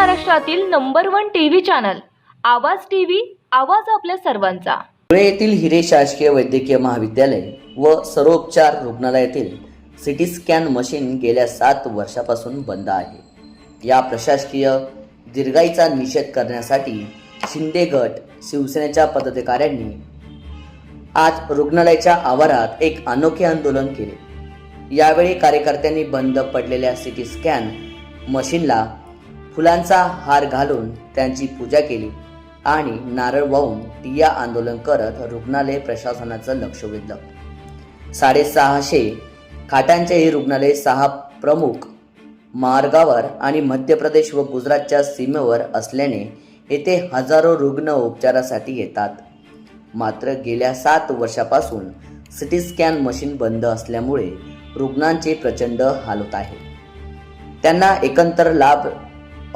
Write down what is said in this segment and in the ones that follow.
महाराष्ट्रातील number one TV channel Awaaz TV Awaaz आपल्या सर्वांचा. धुळे येथील हिरे शासकीय वैद्यकीय महाविद्यालय व सर्वोपचार रुग्णालयातील सिटी स्कॅन मशीन गेल्या सात वर्षापासून बंद आहे. या प्रशासकीय दीर्घाईचा निषेध करण्यासाठी शिंदे गट शिवसेनेच्या पदाधिकाऱ्यांनी आज रुग्णालयाच्या आवारात एक अनोखे आंदोलन केले. यावेळी कार्यकर्त्यांनी बंद पडलेल्या सिटी स्कॅन मशीनला फुलांचा हार घालून त्यांची पूजा केली आणि नारळ वाहून टिया आंदोलन करत रुग्णालय प्रशासनाचं लक्ष वेधलं. साडेसहाशे खाटांचे हे रुग्णालय सहा प्रमुख मार्गावर आणि मध्य प्रदेश व गुजरातच्या सीमेवर असल्याने येथे हजारो रुग्ण उपचारासाठी येतात. मात्र गेल्या सात वर्षापासून सिटी स्कॅन मशीन बंद असल्यामुळे रुग्णांचे प्रचंड हाल होत आहे. त्यांना एकंदर लाभ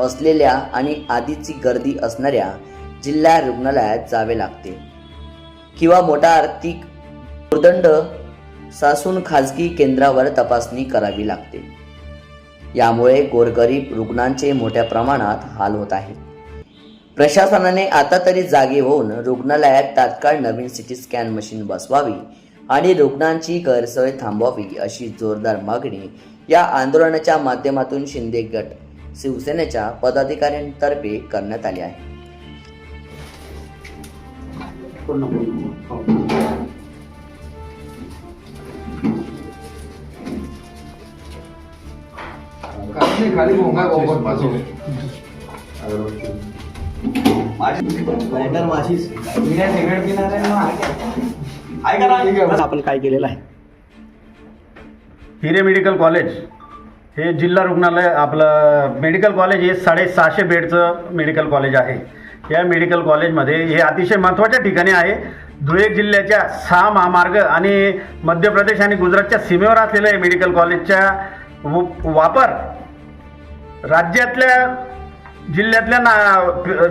असलेल्या आणि आधीची गर्दी असणाऱ्या जिल्हा रुग्णालयात जावे लागते. किंवा मोठा आर्थिक दुर्दंड सासून खाजगी केंद्रावर तपासणी करावी लागते. यामुळे गोरगरीब रुग्णांचे मोठ्या प्रमाणात हाल होत आहेत प्रशासनाने आता तरी जागे होऊन रुग्णालयात तात्काळ नवीन सिटी स्कॅन मशीन बसवावी आणि रुग्णांची गैरसोय थांबवावी अशी जोरदार मागणी या आंदोलनाच्या माध्यमातून शिंदे गट शिवसेनेच्या पदाधिकाऱ्यांतर्फे करण्यात आली आहे. ठीक आहे. आपण काय केलेलं आहे? Hire medical college. हे जिल्हा रुग्णालय आपलं मेडिकल कॉलेज हे साडेसहाशे बेडचं मेडिकल कॉलेज आहे. या मेडिकल कॉलेजमध्ये हे अतिशय महत्त्वाच्या ठिकाणी आहे. धुळे जिल्ह्याच्या सहा महामार्ग आणि मध्य प्रदेश आणि गुजरातच्या सीमेवर असलेलं हे मेडिकल कॉलेजच्या वापर राज्यातल्या जिल्ह्यातल्या ना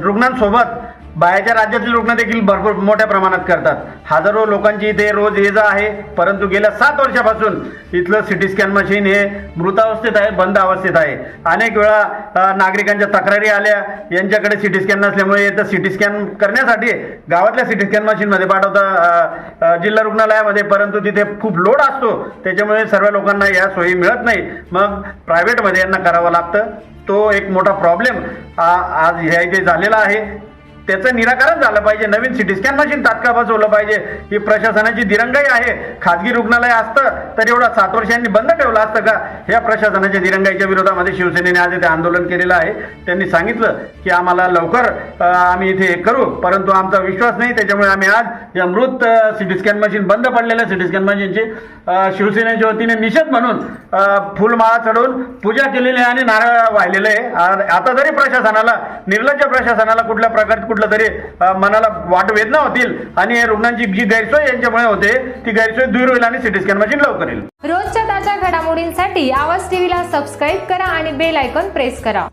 रुग्णांसोबत बाहेरच्या राज्यातील रुग्ण देखील भरपूर मोठ्या प्रमाणात करतात. हजारो लोकांची इथे रोज ये जा आहे. परंतु गेल्या सात वर्षापासून इथलं सिटी स्कॅन मशीन हे मृतावस्थेत आहे बंद अवस्थेत आहे. अनेक वेळा नागरिकांच्या तक्रारी आल्या. यांच्याकडे सिटी स्कॅन नसल्यामुळे इथं सिटी स्कॅन करण्यासाठी गावातल्या सिटी स्कॅन मशीनमध्ये पाठवता जिल्हा रुग्णालयामध्ये. परंतु तिथे खूप लोड असतो. त्याच्यामुळे सर्व लोकांना या सोयी मिळत नाही. मग प्रायव्हेटमध्ये यांना करावं लागतं. तो एक मोठा प्रॉब्लेम आज ह्या इथे झालेला आहे. त्याचं निराकरण झालं पाहिजे. नवीन सिटी स्कॅन मशीन तात्काळ बसवलं पाहिजे. ही प्रशासनाची दिरंगाई आहे. खाजगी रुग्णालय असतं तर एवढा सात वर्षांनी बंद ठेवलं असतं का? या प्रशासनाच्या दिरंगाईच्या विरोधामध्ये शिवसेनेने आज इथे आंदोलन केलेलं आहे. त्यांनी सांगितलं की आम्हाला लवकर आम्ही इथे हे करू परंतु आमचा विश्वास नाही. त्याच्यामुळे आम्ही आज या मृत सिटी स्कॅन मशीन बंद पडलेल्या सिटी स्कॅन मशीनची शिवसेनेच्या वतीने निषेध म्हणून फुलमाळा चढवून पूजा केलेली आहे आणि नारळ वाहिलेलं आहे. आता जरी प्रशासनाला निर्लज्ज प्रशासनाला कुठल्या प्रकारची कुठलं तरी मनाला वाट वेदना होतील आणि हे रुग्णांची जी गैरसोय यांच्यामुळे होते ती गैरसोय दूर होईल आणि सिटी स्कॅन मशीन लवकर येईल. रोजच्या ताज्या घडामोडींसाठी आवाज टीव्हीला सबस्क्राईब करा आणि बेल आयकॉन प्रेस करा.